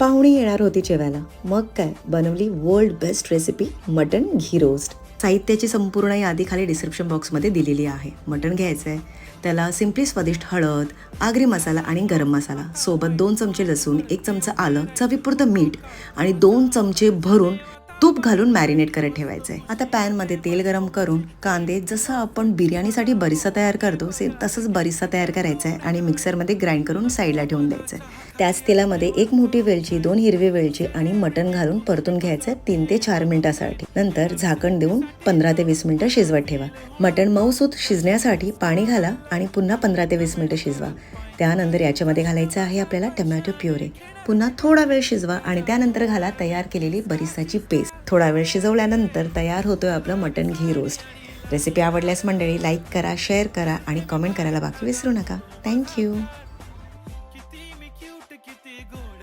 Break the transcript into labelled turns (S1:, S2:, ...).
S1: पाहुणी येणार होती जेवायला. मग काय? बनवली world best recipe mutton ghee roast साहित्याची संपूर्ण यादी खाली डिस्क्रिप्शन बॉक्समध्ये दिलेली आहे. मटण घ्यायचं आहे त्याला सिम्पली स्वादिष्ट हळद आगरी मसाला आणि गरम मसाला. सोबत दोन चमचे लसूण एक चमचा आलं चवीपुरतं मीठ आणि दोन चमचे भरून तूप घालून मॅरिनेट करत ठेवायचं आहे आता पॅनमध्ये तेल गरम करून कांदे जसं आपण बिर्याणीसाठी बरिसा तयार करतो सेम तसंच बरिसा तयार करायचा आहे आणि मिक्सरमध्ये ग्राइंड करून साईडला ठेवून द्यायचं आहे त्याच तेलामध्ये एक मोठी वेलची दोन हिरवी वेलची आणि मटण घालून परतून घ्यायचं आहे तीन ते चार मिनिटासाठी. नंतर झाकण देऊन पंधरा ते वीस मिनिटं शिजवत ठेवा. मटण मऊसूत शिजण्यासाठी पाणी घाला आणि पुन्हा पंधरा ते वीस मिनिटं शिजवा. त्यानंतर याच्यामध्ये घालायचं आहे आपल्याला टमॅटो प्युरे. पुन्हा थोडा वेळ शिजवा आणि त्यानंतर घाला तयार केलेली बरिसाची पेस्ट. थोडा वेळ शिजवल्यानंतर तयार होतोय आपलं मटण घी रोस्ट. रेसिपी आवडल्यास मंडळी लाईक करा शेअर करा आणि कमेंट करायला बाकी विसरू नका. थँक्यू सूट किती गोड